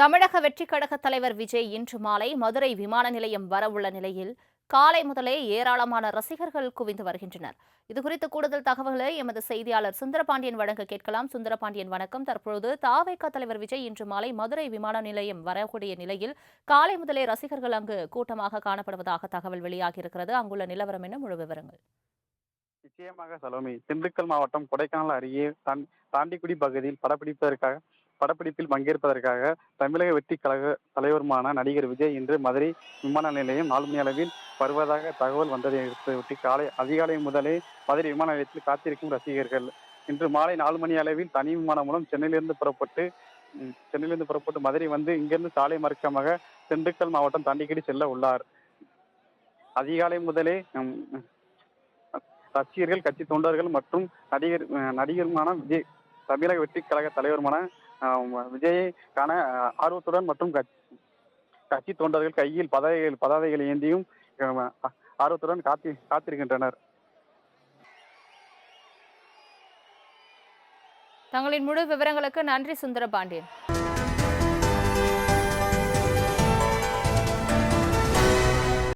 தமிழக வெற்றிக் கழக தலைவர் விஜய் இன்று மாலை மதுரை விமான நிலையம் வரவுள்ள நிலையில் காலை முதலே ஏராளமான ரசிகர்கள் குவிந்து வருகின்றனர். இதுகுறித்து கூடுதல் தகவல்களை எமது செய்தியாளர் சுந்தரபாண்டியன் வழங்க கேட்கலாம். சுந்தரபாண்டியன் வணக்கம். தற்பொழுது தாவேக தலைவர் விஜய் இன்று மாலை மதுரை விமான நிலையம் வரக்கூடிய நிலையில் காலை முதலே ரசிகர்கள் அங்கு கூட்டமாக காணப்படுவதாக தகவல் வெளியாகியிருக்கிறது. அங்குள்ள நிலவரம் என்ன? முழு விவரங்கள். நிச்சயமாக சலோமி திண்டுக்கல் மாவட்டம் கொடைக்கானல் அருகே தாண்டிக்குடி பகுதியில் படப்பிடிப்பதற்காக படப்பிடிப்பில் பங்கேற்பதற்காக தமிழக வெற்றி கழக தலைவருமான நடிகர் விஜய் இன்று மதுரை விமான நிலையம் நாலு மணி அளவில் வருவதாக தகவல் வந்ததை ஒட்டி காலை அதிகாலை முதலே மதுரை விமான நிலையத்தில் காத்திருக்கும் ரசிகர்கள். இன்று மாலை நாலு மணி அளவில் தனி விமானம் மூலம் சென்னையிலிருந்து புறப்பட்டு சென்னையிலிருந்து புறப்பட்டு மதுரை வந்து இங்கிருந்து சாலை மார்க்கமாக திண்டுக்கல் மாவட்டம் தாண்டிக்கடி செல்ல உள்ளார். அதிகாலை முதலே ரசிகர்கள் கட்சி தொண்டர்கள் மற்றும் நடிகர் நடிகருமான விஜய் தமிழக வெற்றி கழக தலைவருமான அஹ், விஜயை காண ஆர்வத்துடன் மற்றும் கட்சி கட்சி தொண்டர்கள் கையில் பதவிகள் பதாதைகள் ஏந்தியும் ஆர்வத்துடன் காத்தி காத்திருக்கின்றனர். தங்களின் முழு விவரங்களுக்கு நன்றி சுந்தரபாண்டியன்.